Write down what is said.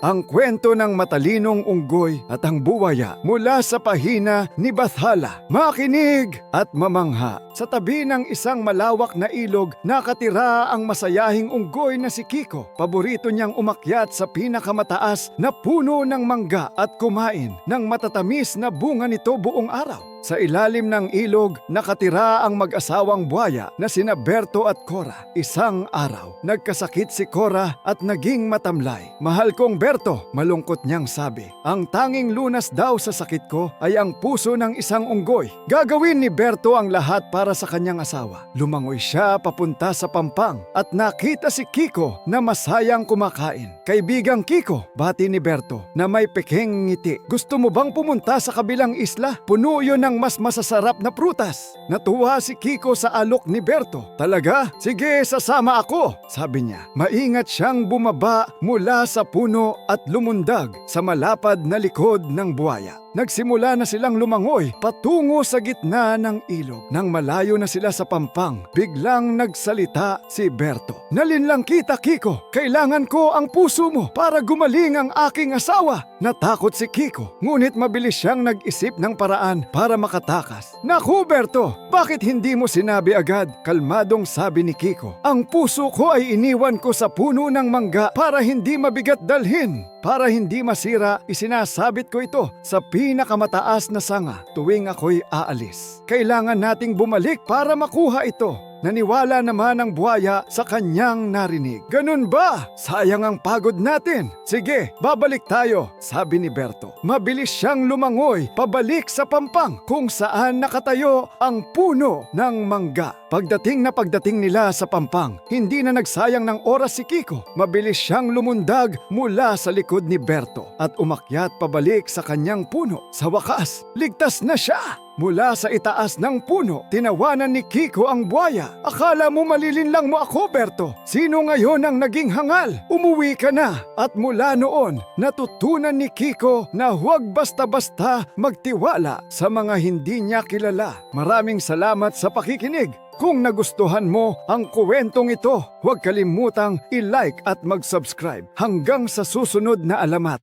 Ang kwento ng matalinong unggoy at ang buwaya mula sa pahina ni Bathala. Makinig at mamangha. Sa tabi ng isang malawak na ilog, nakatira ang masayahing unggoy na si Kiko. Paborito niyang umakyat sa pinakamataas na puno ng mangga at kumain ng matatamis na bunga nito buong araw. Sa ilalim ng ilog, nakatira ang mag-asawang buhaya na sina Berto at Cora. Isang araw, nagkasakit si Cora at naging matamlay. Mahal kong Berto, malungkot niyang sabi. Ang tanging lunas daw sa sakit ko ay ang puso ng isang unggoy. Gagawin ni Berto ang lahat para sa kanyang asawa. Lumangoy siya papunta sa pampang at nakita si Kiko na masayang kumakain. Kaibigang Kiko, bati ni Berto na may peking ngiti. Gusto mo bang pumunta sa kabilang isla? Puno yun ng mas masasarap na prutas. Natuwa si Kiko sa alok ni Berto. Talaga? Sige, sasama ako, sabi niya. Maingat siyang bumaba mula sa puno at lumundag sa malapad na likod ng buhaya. Nagsimula na silang lumangoy patungo sa gitna ng ilog. Nang malayo na sila sa pampang, biglang nagsalita si Berto. Nalinlang kita, Kiko. Kailangan ko ang puso mo para gumaling ang aking asawa. Natakot si Kiko, ngunit mabilis siyang nag-isip ng paraan para makatakas. Naku, Berto, bakit hindi mo sinabi agad? Kalmadong sabi ni Kiko. Ang puso ko ay iniwan ko sa puno ng mangga para hindi mabigat dalhin. Para hindi masira, isinasabit ko ito sa pinakamataas na sanga tuwing ako'y aalis. Kailangan nating bumalik para makuha ito. Naniwala naman ang buhaya sa kanyang narinig. Ganun ba? Sayang ang pagod natin. Sige, babalik tayo, sabi ni Berto. Mabilis siyang lumangoy pabalik sa pampang kung saan nakatayo ang puno ng mangga. Pagdating na pagdating nila sa pampang, hindi na nagsayang ng oras si Kiko. Mabilis siyang lumundag mula sa likod ni Berto at umakyat pabalik sa kanyang puno. Sa wakas, ligtas na siya! Mula sa itaas ng puno, tinawanan ni Kiko ang buhaya. Akala mo malilinlang mo ako, Berto. Sino ngayon ang naging hangal? Umuwi ka na. At mula noon, natutunan ni Kiko na huwag basta-basta magtiwala sa mga hindi niya kilala. Maraming salamat sa pakikinig. Kung nagustuhan mo ang kuwentong ito, huwag kalimutang i-like at mag-subscribe. Hanggang sa susunod na alamat.